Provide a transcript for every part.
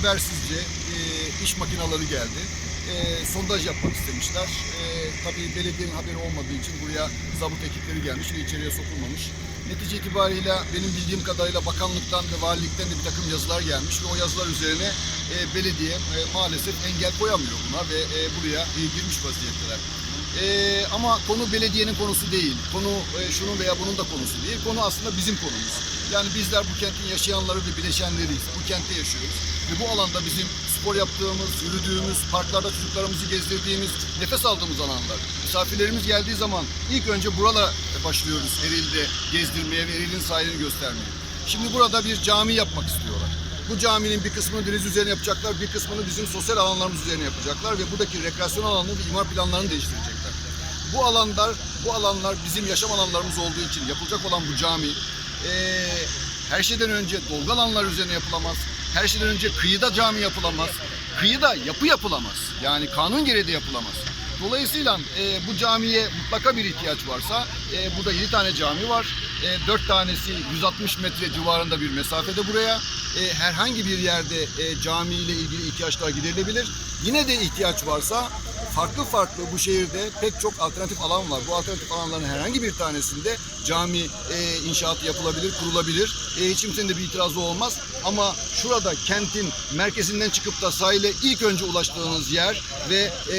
habersizce e, iş makinaları geldi. E, sondaj yapmak istemişler. E, tabii belediyenin haberi olmadığı için buraya zabıt ekipleri gelmiş ve içeriye sokulmamış. Netice itibariyle benim bildiğim kadarıyla bakanlıktan ve valilikten de bir takım yazılar gelmiş ve o yazılar üzerine e, belediye e, maalesef engel koyamıyor buna ve e, buraya e, girmiş vaziyetteler. Ee, ama konu belediyenin konusu değil. Konu e, şunun veya bunun da konusu değil. Konu aslında bizim konumuz. Yani bizler bu kentin yaşayanları ve bileşenleriyiz. Bu kentte yaşıyoruz. Ve bu alanda bizim spor yaptığımız, yürüdüğümüz, parklarda çocuklarımızı gezdirdiğimiz, nefes aldığımız alanlar. Misafirlerimiz geldiği zaman ilk önce buralara başlıyoruz Eril'de gezdirmeye ve Eril'in sahilini göstermeye. Şimdi burada bir cami yapmak istiyorlar. Bu caminin bir kısmını deniz üzerine yapacaklar, bir kısmını bizim sosyal alanlarımız üzerine yapacaklar ve buradaki rekreasyon alanını ve imar planlarını değiştirecekler. Bu alanlar, bu alanlar bizim yaşam alanlarımız olduğu için yapılacak olan bu cami eee, her şeyden önce dolgu alanlar üzerine yapılamaz. Her şeyden önce kıyıda cami yapılamaz. Kıyıda yapı yapılamaz. Yani kanun gereği de yapılamaz. Dolayısıyla e, bu camiye mutlaka bir ihtiyaç varsa e, burada 7 tane cami var. E, 4 tanesi 160 metre civarında bir mesafede buraya. E, herhangi bir yerde e, cami ilgili ihtiyaçlar giderilebilir. Yine de ihtiyaç varsa farklı farklı bu şehirde pek çok alternatif alan var. Bu alternatif alanların herhangi bir tanesinde cami e, inşaatı yapılabilir, kurulabilir. E, hiç kimsenin de bir itirazı olmaz. Ama şurada kentin merkezinden çıkıp da sahile ilk önce ulaştığınız yer ve e,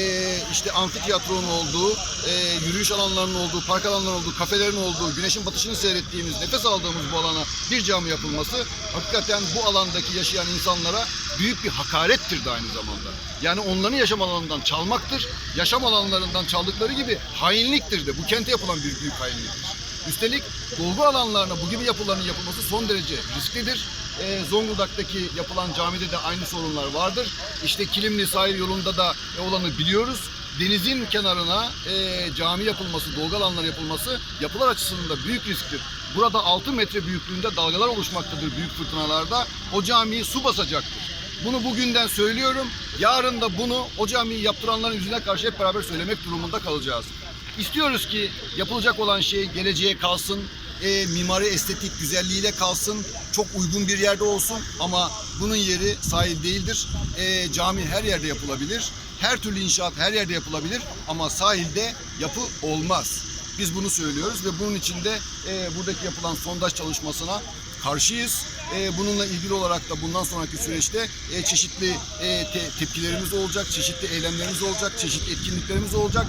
işte amfiteyatronun olduğu, e, yürüyüş alanlarının olduğu, park alanlarının olduğu, kafelerin olduğu, güneşin batışını seyrettiğimiz, nefes aldığımız bu alana bir cami yapılması hakikaten bu alandaki yaşayan insanlara büyük bir hakarettir de aynı zamanda. Yani onların yaşam alanından çalmaktır. Yaşam alanlarından çaldıkları gibi hainliktir de. Bu kente yapılan bir büyük hainliktir. Üstelik dolgu alanlarına bu gibi yapıların yapılması son derece risklidir. Ee, Zonguldak'taki yapılan camide de aynı sorunlar vardır. İşte Kilimli sahil yolunda da olanı biliyoruz. Denizin kenarına e, cami yapılması, dolgu alanlar yapılması yapılar açısından büyük risktir. Burada 6 metre büyüklüğünde dalgalar oluşmaktadır büyük fırtınalarda. O camiyi su basacaktır. Bunu bugünden söylüyorum. Yarın da bunu o camiyi yaptıranların yüzüne karşı hep beraber söylemek durumunda kalacağız. İstiyoruz ki yapılacak olan şey geleceğe kalsın, e, mimari estetik güzelliğiyle kalsın, çok uygun bir yerde olsun ama bunun yeri sahil değildir. E, cami her yerde yapılabilir, her türlü inşaat her yerde yapılabilir ama sahilde yapı olmaz. Biz bunu söylüyoruz ve bunun için de e, buradaki yapılan sondaj çalışmasına karşıyız. E, bununla ilgili olarak da bundan sonraki süreçte e, çeşitli e, te- tepkilerimiz olacak, çeşitli eylemlerimiz olacak, çeşitli etkinliklerimiz olacak.